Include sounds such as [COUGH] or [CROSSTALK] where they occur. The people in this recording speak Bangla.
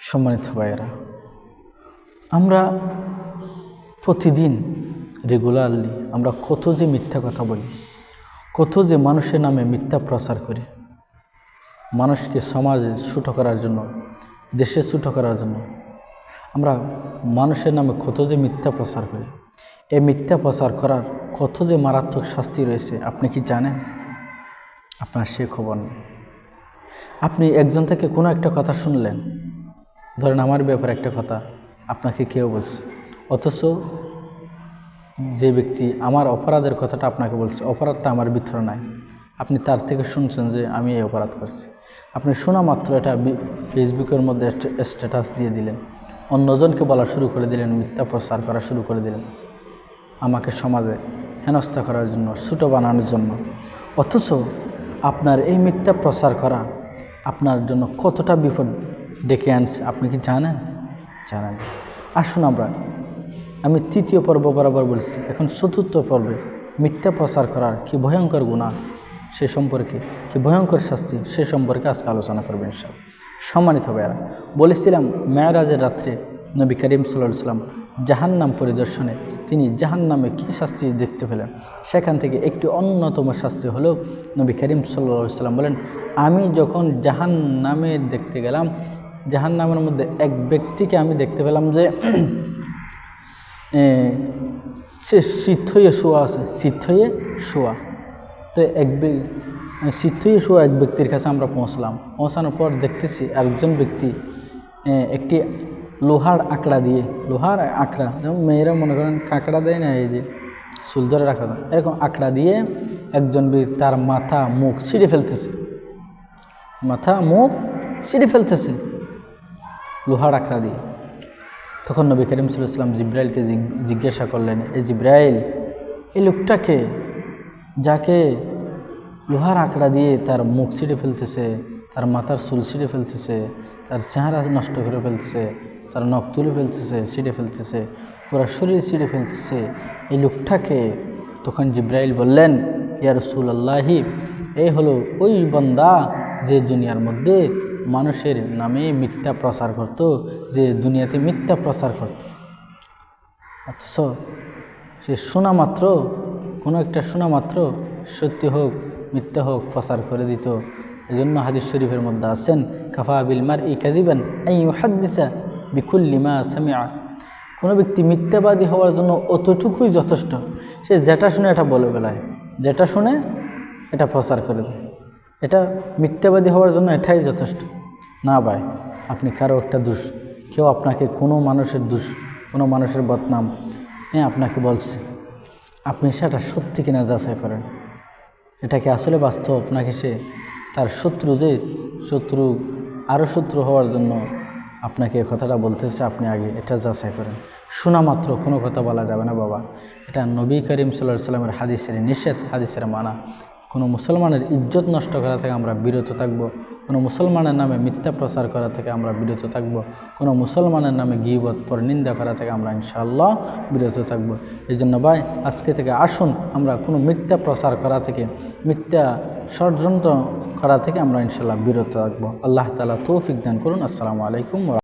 সম্মানিত ভাইয়েরা, আমরা প্রতিদিন রেগুলারলি আমরা কত যে মিথ্যা কথা বলি, কত যে মানুষের নামে মিথ্যা প্রচার করি, মানুষকে সমাজে ছুটো করার জন্য, দেশে ছুটো করার জন্য, আমরা মানুষের নামে কত যে মিথ্যা প্রচার করি, এই মিথ্যা প্রচার করার কত যে মারাত্মক শাস্তি রয়েছে, আপনি কি জানেন? আপনার সে খবর নেই। আপনি একজন থেকে কোনো একটা কথা শুনলেন ধরেন আমার ব্যাপারে একটা কথা, আপনাকে কেউ বলছে। অথচ যে ব্যক্তি আমার অপরাধের কথাটা আপনাকে বলছে, অপরাধটা আমার ভিতরে নাই। আপনি তার থেকে শুনছেন যে আমি এই অপরাধ করছি। আপনি শোনা মাত্র এটা ফেসবুকের মধ্যে স্ট্যাটাস দিয়ে দিলেন। অন্যজনকে বলা শুরু করে দিলেন, মিথ্যা প্রচার করা শুরু করে দিলেন। আমাকে সমাজে হেনস্থা করার জন্য, ছোটো বানানোর জন্য। অথচ আপনার এই মিথ্যা প্রচার করা আপনার জন্য কতটা বিপদ ডেকে আনছে। আপনি কি জানেন? জানেন। আসুন আমরা। আমি তৃতীয় পর্ব বরাবর বলছি। এখন চতুর্থ পর্বে মিথ্যা প্রচার করার কি ভয়ঙ্কর গুণা? সে সম্পর্কে কি ভয়ঙ্কর শাস্তি? সে সম্পর্কে আজকে আলোচনা করবেন সব সম্মানিত ভাইয়ারা, বলেছিলাম মেয়ারাজের রাত্রে নবী করিম সাল্লাম জাহান্নাম পরিদর্শনে তিনি জাহান্নামে কী শাস্তি দেখতে পেলেন? সেখান থেকে একটি অন্যতম শাস্তি হলো নবী করিম সাল্লাহ সাল্লাম বলেন, আমি যখন জাহান্নামে দেখতে গেলাম জাহান্নামের মধ্যে এক ব্যক্তিকে আমি দেখতে পেলাম যে [CLEARS THROAT] সে শীত হয়ে শোয়া আছে শীত হয়ে শোয়া। তো এক ব্য- শীত হয়ে শোয়া এক ব্যক্তির কাছে আমরা পৌঁছলাম। পৌঁছানোর পর দেখতেছি একজন ব্যক্তি একটি লোহার আঁকড়া দিয়ে, লোহার আঁকড়া, যেমন মেয়েরা মনে করেন কাঁকড়া দেয় না, এই যে চুল ধরে রাখা এরকম আঁকড়া দিয়ে একজন ব্যক্তি তার মাথা, মুখ ছিঁড়ে ফেলতেছে। মাথা, মুখ ছিঁড়ে ফেলতেছে। লোহার আঁকড়া দিয়ে। তখন নবী করিম সাল্লাম জিব্রাইলকে জিজ্ঞাসা করলেন এই জিব্রাইল, এই লোকটাকে যাকে লোহার আঁকড়া দিয়ে তার মুখ ছিঁড়ে ফেলতেছে, তার মাথার চুল ছিঁড়ে ফেলতেছে, তার চেহারা নষ্ট করে ফেলতেছে, তার নখ তুলে ফেলতেছে, ছিঁড়ে ফেলতেছে, পুরো শরীর ছিঁড়ে ফেলতেছে, এই লোকটাকে তখন জিব্রাইল বললেন, ইয়া রসুল্লাহি এই হলো ওই বন্দা যে দুনিয়ার মধ্যে মানুষের নামে মিথ্যা প্রচার করত, যে দুনিয়াতে মিথ্যা প্রচার করত। অথচ সে শোনা মাত্র কোনো একটা শোনা মাত্র সত্যি হোক, মিথ্যা হোক প্রচার করে দিত। এই জন্য হাদিস শরীফের মধ্যে আছেন, কাফা বিল মার ই কাদিবেন এই হাদিসা বিকুল্লিমা সামিয়া কোনো ব্যক্তি মিথ্যাবাদী হওয়ার জন্য অতটুকুই যথেষ্ট। সে যেটা শুনে এটা বলে বেলায়, যেটা শুনে এটা প্রচার করে দেয়। এটা মিথ্যাবাদী হওয়ার জন্য এটাই যথেষ্ট। না ভাই, আপনি কারও একটা দোষ, কেউ আপনাকে কোনো মানুষের দোষ, কোনো মানুষের বদনাম হ্যাঁ আপনাকে বলছে। আপনি সেটা সত্যি কিনা যাচাই করেন। এটা কি আসলে বাস্তব নাকি সে তার শত্রু যে শত্রু আরও শত্রু হওয়ার জন্য আপনাকে কথাটা বলতেছে, আপনি আগে এটা যাচাই করেন। শোনা মাত্র, কোনো কথা বলা যাবে না বাবা। এটা নবী করিম সাল্লাহ সাল্লামের হাদিসের নিষেধ, হাদিসের মানা। কোনো মুসলমানের ইজ্জত নষ্ট করা থেকে আমরা বিরত থাকব, কোনো মুসলমানের নামে মিথ্যা প্রচার করা থেকে আমরা বিরত থাকব, কোনো মুসলমানের নামে গিবত পর নিন্দা করা থেকে আমরা ইনশাআল্লাহ বিরত থাকব। এই জন্য ভাই, আজকে থেকে আসুন, আমরা কোনো মিথ্যা প্রচার করা থেকে, মিথ্যা ষড়যন্ত্র করা থেকে আমরা ইনশাআল্লাহ বিরত থাকব। আল্লাহ তালা তৌফিক দান করুন। আসসালামু আলাইকুম